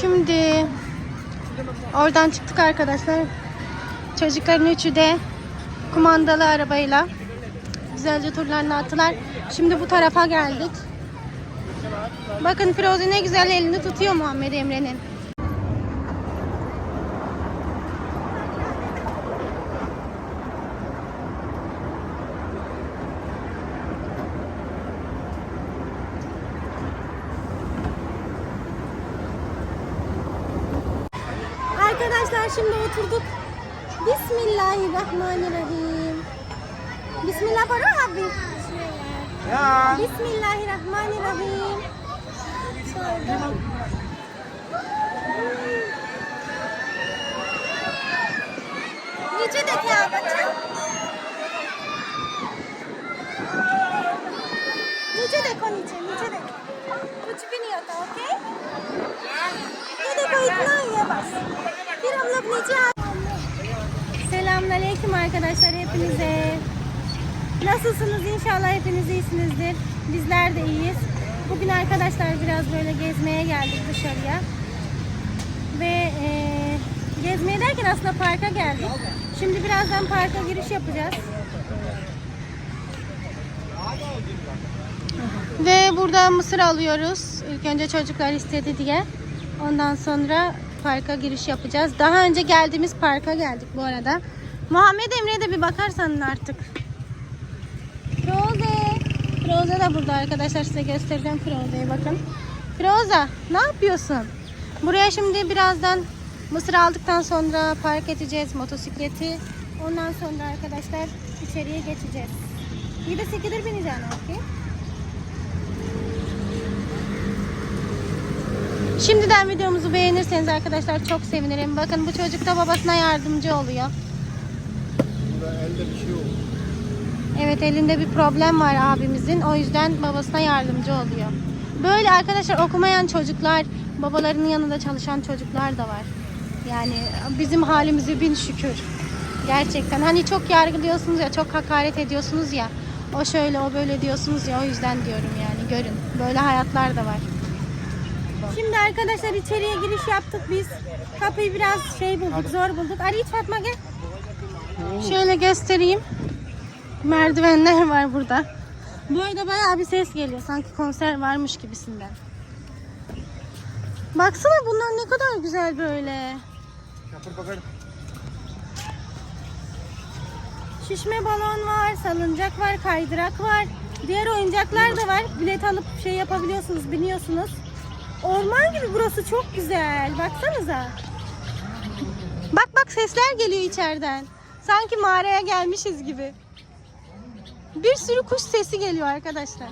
Şimdi oradan çıktık arkadaşlar. Çocukların üçü de kumandalı arabayla güzelce turlarını attılar. Şimdi bu tarafa geldik. Bakın Firoze ne güzel elini tutuyor Muhammed Emre'nin. Abi. Ya. Bismillahirrahmanirrahim. नीचे देखे आप अच्छा नीचे देखो नीचे नीचे देखो कुछ भी नहीं होता ओके ये देखो इतना ही है बस फिर हम लोग नीचे आ Selamünaleyküm arkadaşlar hepinize. Nasılsınız? İnşallah hepiniz iyisinizdir. Bizler de iyiyiz. Bugün arkadaşlar biraz böyle gezmeye geldik dışarıya. Ve eee, gezmeye derken aslında parka geldik. Şimdi birazdan parka giriş yapacağız. Ve burada mısır alıyoruz. İlk önce çocuklar istedi diye. Ondan sonra parka giriş yapacağız. Daha önce geldiğimiz parka geldik bu arada. Muhammed Emre'ye de bir bakarsan artık. Firoze de burada arkadaşlar size göstereceğim Firoze'yi bakın. Firoze ne yapıyorsun? Buraya şimdi birazdan mısır aldıktan sonra park edeceğiz motosikleti. Ondan sonra arkadaşlar içeriye geçeceğiz. Bir de sekidir bineceğim okey? Şimdiden videomuzu beğenirseniz arkadaşlar çok sevinirim. Bakın bu çocuk da babasına yardımcı oluyor. Burada elde bir şey oldu. Evet elinde bir problem var abimizin. O yüzden babasına yardımcı oluyor. Böyle arkadaşlar okumayan çocuklar, babalarının yanında çalışan çocuklar da var. Yani bizim halimizi bin şükür. Gerçekten. Hani çok yargılıyorsunuz ya, çok hakaret ediyorsunuz ya. O şöyle, o böyle diyorsunuz ya. O yüzden diyorum yani. Görün. Böyle hayatlar da var. Şimdi arkadaşlar içeriye giriş yaptık biz. Kapıyı biraz şey bulduk, zor bulduk. Ali Fatma gel. Şöyle göstereyim. Merdivenler var burada. Bu arada bayağı bir ses geliyor. Sanki konser varmış gibisinden. Baksana bunlar ne kadar güzel böyle. Yapır bakalım. Şişme balon var, salıncak var, kaydırak var. Diğer oyuncaklar da var. Bilet alıp şey yapabiliyorsunuz, biniyorsunuz. Orman gibi burası çok güzel. Baksanıza. Bak bak sesler geliyor içeriden. Sanki mağaraya gelmişiz gibi. Bir sürü kuş sesi geliyor arkadaşlar.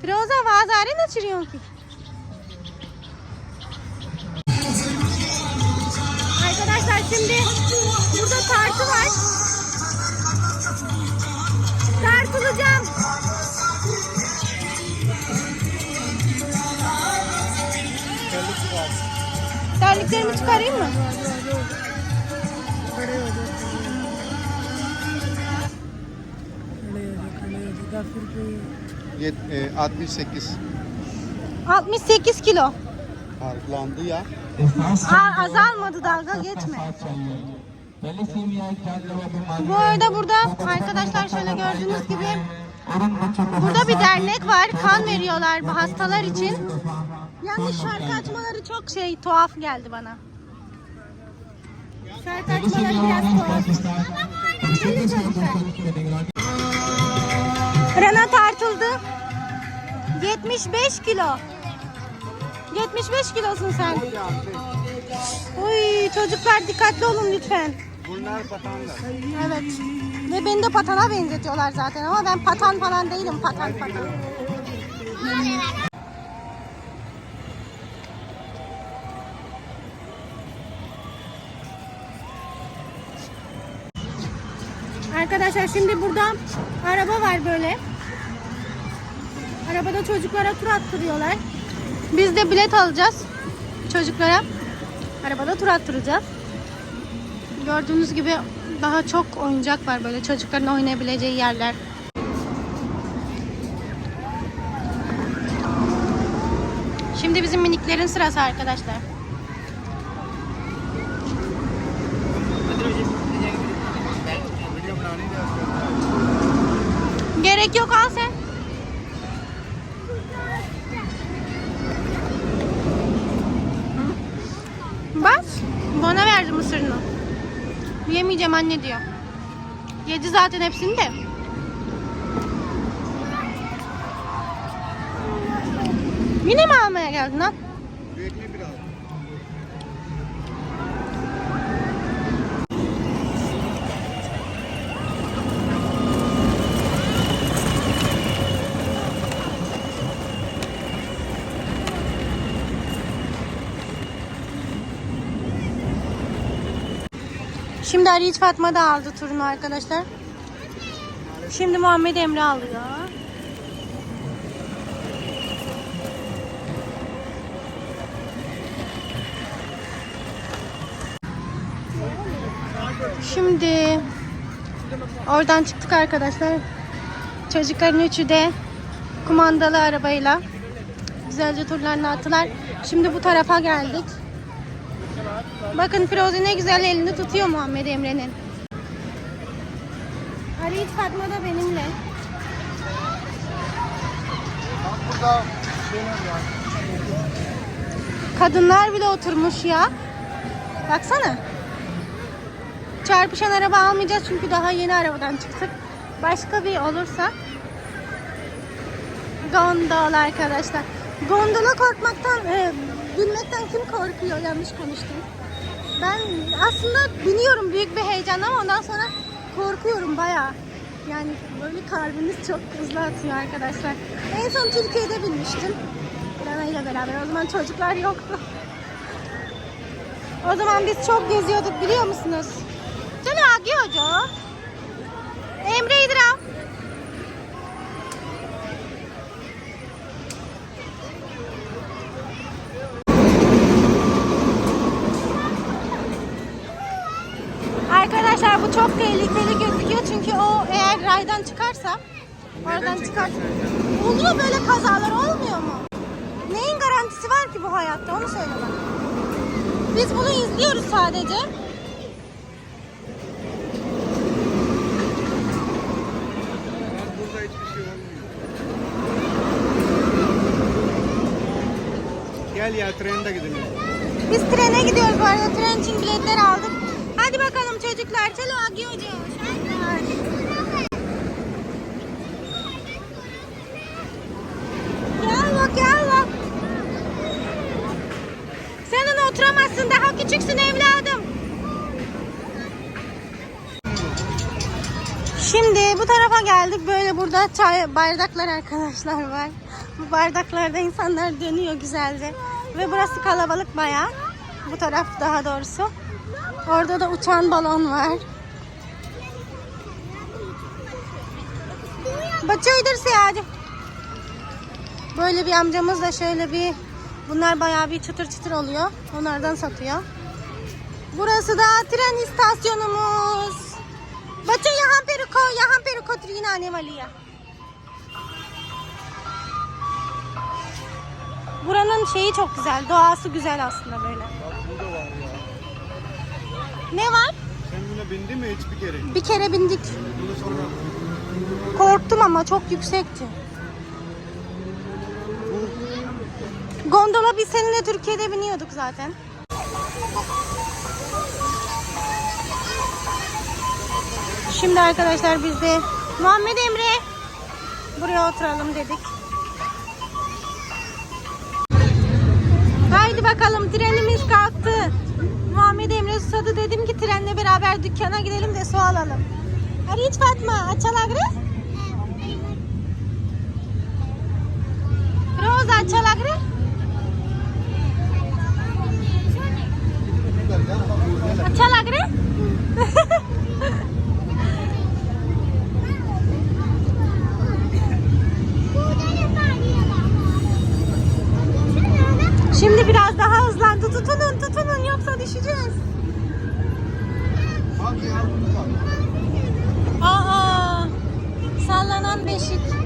Firoza vazare açırıyor ki. Arkadaşlar şimdi burada tartı var. Tartılacağım. Terliklerimi çıkarayım mı? Yet, e, 68 68 kilo. harflandı ya. Aa, azalmadı dalga geçme. Bu arada burada arkadaşlar şöyle gördüğünüz gibi burada bir dernek var. Kan veriyorlar bu hastalar için. Yalnız şarkı açmaları çok şey tuhaf geldi bana. Şarkı açmaları biraz tuhaf. Gelin çocuklar. Rana tartıldı. 75 kilo. 75 kilosun sen. Uy çocuklar dikkatli olun lütfen. Bunlar patanlar. Evet. Ve beni de patana benzetiyorlar zaten ama ben patan falan değilim. Patan patan. Arkadaşlar şimdi burada araba var böyle. Arabada çocuklara tur attırıyorlar. Biz de bilet alacağız çocuklara. Arabada tur attıracağız. Gördüğünüz gibi daha çok oyuncak var böyle çocukların oynayabileceği yerler. Şimdi bizim miniklerin sırası arkadaşlar. Gerek yok al sen. Yemeyeceğim anne diyor. Yedi zaten hepsini de. Yine mi almaya geldin lan? Büyük Şimdi Arif Fatma da aldı turunu arkadaşlar. Şimdi Muhammed Emre alıyor. Şimdi oradan çıktık arkadaşlar. Çocukların üçü de kumandalı arabayla güzelce turlarını attılar. Şimdi bu tarafa geldik. Bakın Firoze ne güzel elini tutuyor Muhammed Emre'nin. Arif Fatma da benimle. burada? Kadınlar bile oturmuş ya. Baksana. Çarpışan araba almayacağız çünkü daha yeni arabadan çıktık. Başka bir olursa gondola arkadaşlar. Gondola korkmaktan, e, binmekten kim korkuyor? Yanlış konuştum. Ben aslında biniyorum büyük bir heyecan ama ondan sonra korkuyorum bayağı. Yani böyle kalbiniz çok hızlı atıyor arkadaşlar. En son Türkiye'de binmiştim. Rana ile beraber. O zaman çocuklar yoktu. O zaman biz çok geziyorduk biliyor musunuz? Canım Agiojo. Emre İdra. Arkadaşlar bu çok tehlikeli gözüküyor çünkü o eğer raydan çıkarsa oradan çıkar. Oluyor böyle kazalar olmuyor mu? Neyin garantisi var ki bu hayatta onu söyle bana. Biz bunu izliyoruz sadece. Gel ya trende gidelim. Biz trene gidiyoruz bu arada. Tren için biletler aldık. Bak gel bak. Sen ona oturamazsın. Daha küçüksün evladım. Şimdi bu tarafa geldik. Böyle burada çay bardaklar arkadaşlar var. Bu bardaklarda insanlar dönüyor güzelce. Ve burası kalabalık bayağı. Bu taraf daha doğrusu. Orada da uçan balon var. Bacı idir hadi. Böyle bir amcamız da şöyle bir bunlar bayağı bir çıtır çıtır oluyor. Onlardan satıyor. Burası da tren istasyonumuz. Bacı yahan peruko, yahan peruko trina ne valiya. Buranın şeyi çok güzel. Doğası güzel aslında böyle. Bak burada var ya. Ne var? Sen buna bindin mi hiçbir kere? Bir kere bindik. Bunu sonra Korktum ama çok yüksekti. Gondola biz seninle Türkiye'de biniyorduk zaten. Şimdi arkadaşlar biz de Muhammed Emre buraya oturalım dedik. Haydi bakalım trenimiz kalktı. Mesut'a dedim ki trenle beraber dükkana gidelim de su alalım. Arayın Fatma, açalagres? Rosa, açalagres? Açalagres? Şimdi biraz daha hızlandı. Tutunun, tutunun yoksa düşeceğiz. Aa! Sallanan beşik.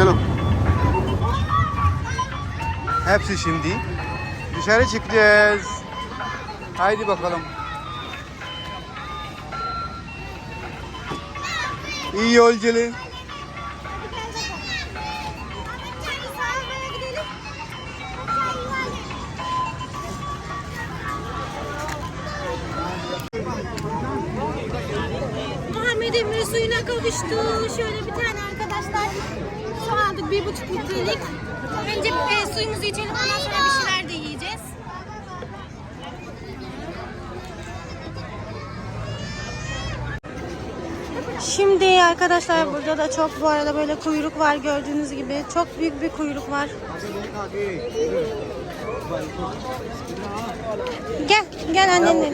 Çalo. Hepsi şimdi. Dışarı çıkacağız. Haydi bakalım. İyi yolculuk. Muhammed Emre suyuna kavuştu. Şöyle bir tane arkadaşlar aldık bir buçuk litrelik. Önce e, suyumuzu içelim ondan sonra bir şeyler de yiyeceğiz. Şimdi arkadaşlar burada da çok bu arada böyle kuyruk var gördüğünüz gibi. Çok büyük bir kuyruk var. Gel, gel annenle.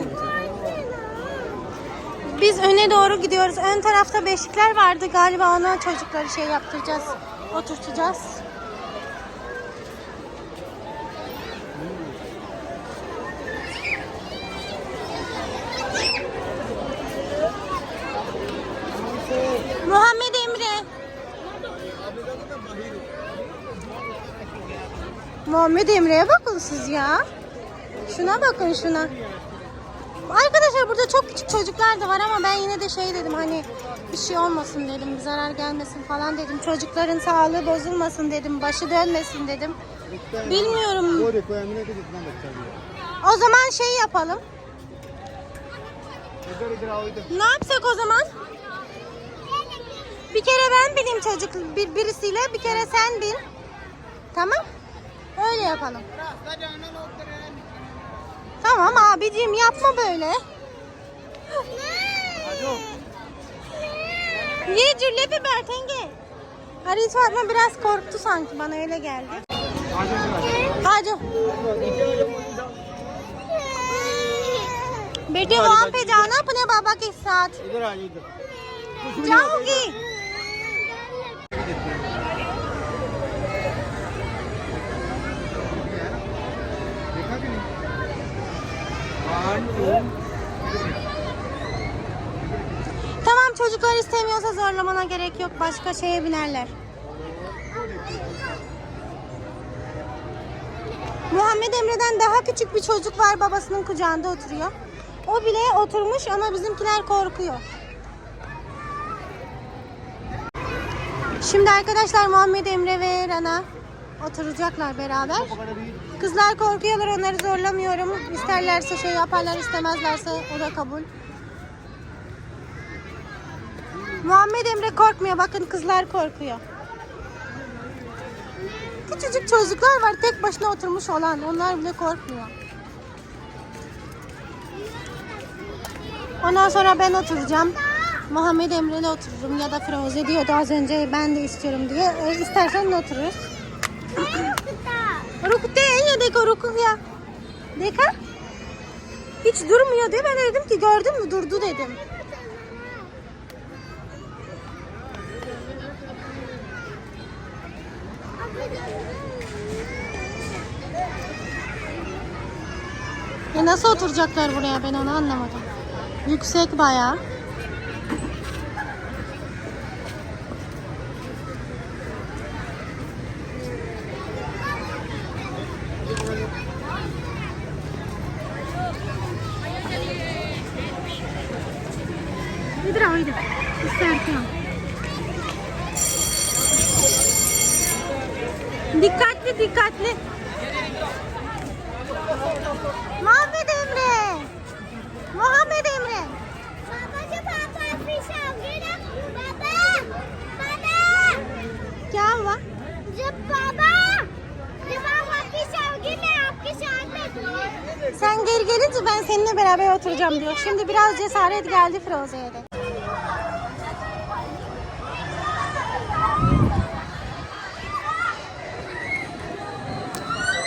Biz öne doğru gidiyoruz. Ön tarafta beşikler vardı galiba ona çocukları şey yaptıracağız. Oturtacağız. Muhammed Emre. Muhammed Emre'ye bakın siz ya. Şuna bakın şuna. Arkadaşlar burada çok küçük çocuklar da var ama ben yine de şey dedim hani bir şey olmasın dedim, bir zarar gelmesin falan dedim. Çocukların sağlığı bozulmasın dedim, başı dönmesin dedim. Bilmiyorum. O zaman şey yapalım. Ne yapsak o zaman? Bir kere ben bineyim çocuk bir, birisiyle, bir kere sen bin. Tamam? Öyle yapalım. Tamam abicim yapma böyle. ये झूले पे बैठेंगे। अरे इस बार में मेरा स्कोर तो सांच बने ले गए आ जाओ। बेटे वहाँ पे जाओ ना अपने बाबा के साथ। जाओगी çocuklar istemiyorsa zorlamana gerek yok. Başka şeye binerler. Muhammed Emre'den daha küçük bir çocuk var babasının kucağında oturuyor. O bile oturmuş ama bizimkiler korkuyor. Şimdi arkadaşlar Muhammed Emre ve Rana oturacaklar beraber. Kızlar korkuyorlar onları zorlamıyorum. İsterlerse şey yaparlar istemezlerse o da kabul. Muhammed Emre korkmuyor. Bakın kızlar korkuyor. Küçücük çocuklar var tek başına oturmuş olan. Onlar bile korkmuyor. Ondan sonra ben oturacağım. Muhammed Emre'yle otururum ya da Firuze diyordu az önce ben de istiyorum diye. E, istersen de otururuz. Rukte ya deko ruku ya. Deka. Hiç durmuyor diye ben de dedim ki gördün mü durdu dedim. Ya nasıl oturacaklar buraya ben onu anlamadım. Yüksek bayağı. Cesaret geldi Firoze'ye de.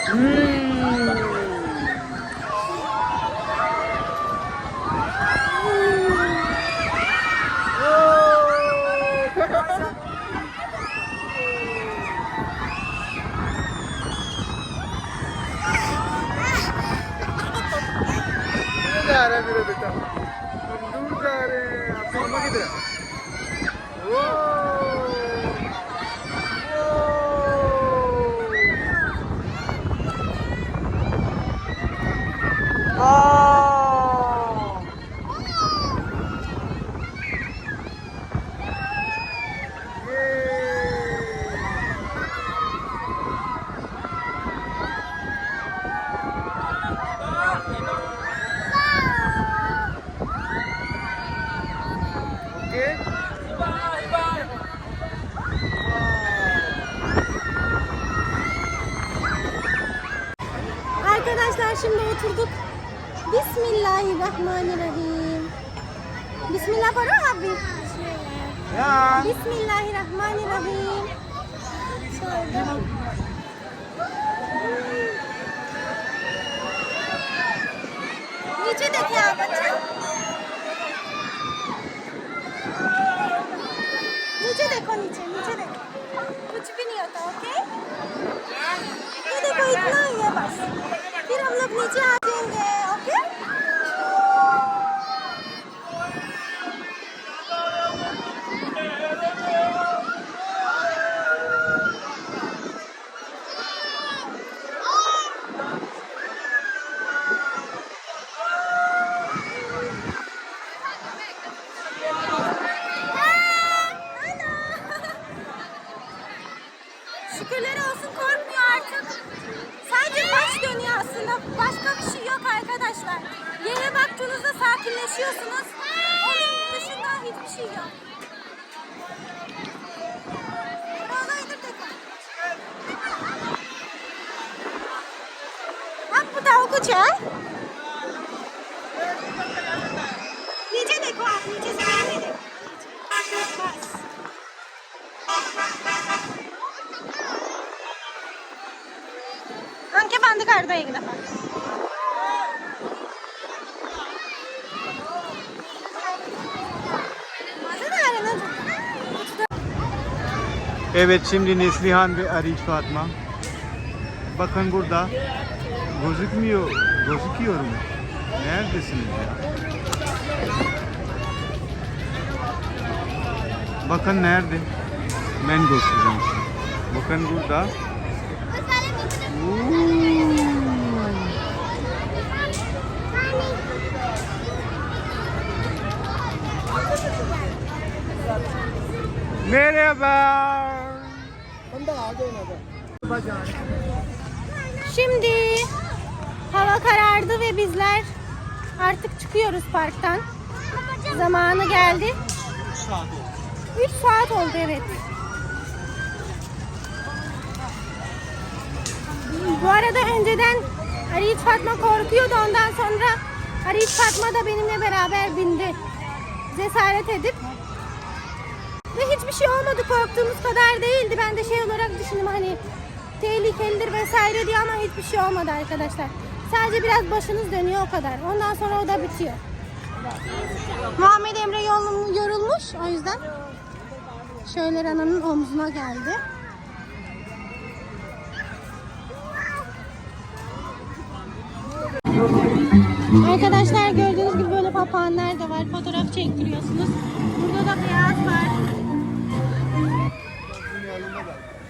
जा ಇದೆ Thank you. Başka bir şey yok arkadaşlar. Yere baktığınızda sakinleşiyorsunuz. Onun dışında hiçbir şey yok. Bak bu da okuca. Nice de kuat, nice de kuat. Anche bande cardo egna. Evet şimdi Neslihan ve Arif Fatma. Bakın burada. Gözükmüyor. Gözüküyor mu? Neredesiniz ya? Bakın nerede? Ben göstereceğim size. Bakın burada. Merhaba. Şimdi hava karardı ve bizler artık çıkıyoruz parktan. Zamanı geldi. 3 saat oldu evet. Bu arada önceden Arif Fatma korkuyordu ondan sonra Arif Fatma da benimle beraber bindi. Cesaret edip ve hiçbir şey olmadı korktuğumuz kadar değildi. Ben de şey olarak düşündüm hani tehlikelidir vesaire diye ama hiçbir şey olmadı arkadaşlar. Sadece biraz başınız dönüyor o kadar. Ondan sonra o da bitiyor. Muhammed Emre yolun- yorulmuş o yüzden şöyle Rana'nın omzuna geldi. Arkadaşlar gördüğünüz gibi böyle papağanlar da var. Fotoğraf çektiriyorsunuz. Burada da beyaz var.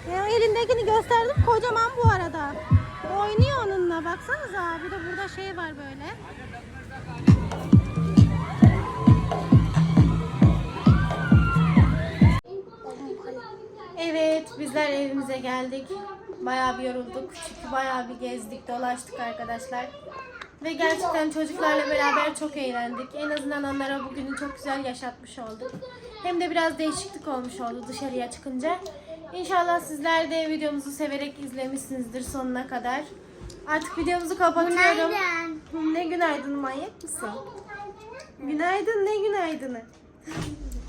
E, elindekini gösterdim. Kocaman bu arada. Oynuyor onunla. Baksanıza. Bir de burada şey var böyle. Evet bizler evimize geldik. Bayağı bir yorulduk. Çünkü bayağı bir gezdik, dolaştık arkadaşlar. Ve gerçekten çocuklarla beraber çok eğlendik. En azından onlara bugünü çok güzel yaşatmış olduk. Hem de biraz değişiklik olmuş oldu dışarıya çıkınca. İnşallah sizler de videomuzu severek izlemişsinizdir sonuna kadar. Artık videomuzu kapatıyorum. Günaydın. Ne günaydın manyak mısın? Günaydın ne günaydını?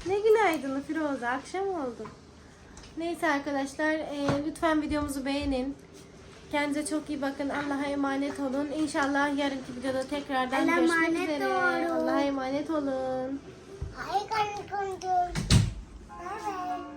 ne günaydını Firoze akşam oldu. Neyse arkadaşlar e, lütfen videomuzu beğenin. Kendinize çok iyi bakın. Allah'a emanet olun. İnşallah yarınki videoda tekrardan Allah'a görüşmek üzere. Allah'a emanet olun. I can't control. Bye bye.